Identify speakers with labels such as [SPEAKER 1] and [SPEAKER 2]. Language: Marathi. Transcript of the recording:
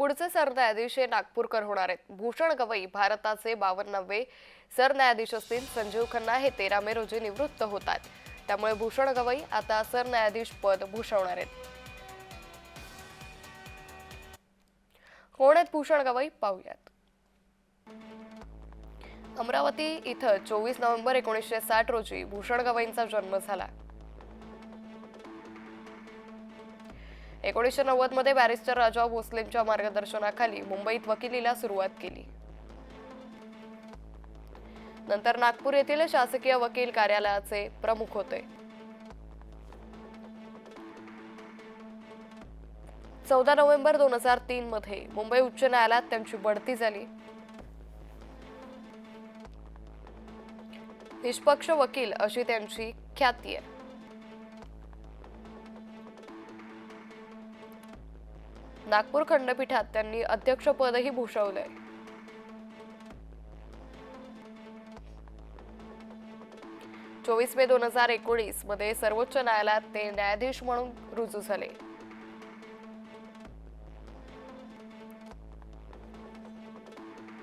[SPEAKER 1] पुढचे सरन्यायाधीश हे नागपूरकर होणार आहेत. भूषण गवई भारताचे बावन्नवे सरन्यायाधीश असतील. संजीव खन्ना हे तेरा मे रोजी निवृत्त होतात त्यामुळे भूषण गवई आता सरन्यायाधीश पद भूषवणार आहेत. कोण आहेत भूषण गवई? पाहूयात. अमरावती इथं चोवीस नोव्हेंबर एकोणीसशे साठ रोजी भूषण गवईंचा जन्म झाला. एकोणीसशे नव्वदमध्ये बॅरिस्टर राजा भोसलेंच्या मार्गदर्शनाखाली मुंबईत वकिलीला सुरुवात केली. नंतर नागपूर येथील शासकीय वकील कार्यालयाचे प्रमुख होते. चौदा नोव्हेंबर दोन हजार तीन मध्ये मुंबई उच्च न्यायालयात त्यांची बढती झाली. निष्पक्ष वकील अशी त्यांची ख्याती आहे. नागपूर खंडपीठात त्यांनी अध्यक्षपदही भूषवलंय. चोवीस मे दोन हजार एकोणीसमध्ये सर्वोच्च न्यायालयात ते न्यायाधीश म्हणून रुजू झाले.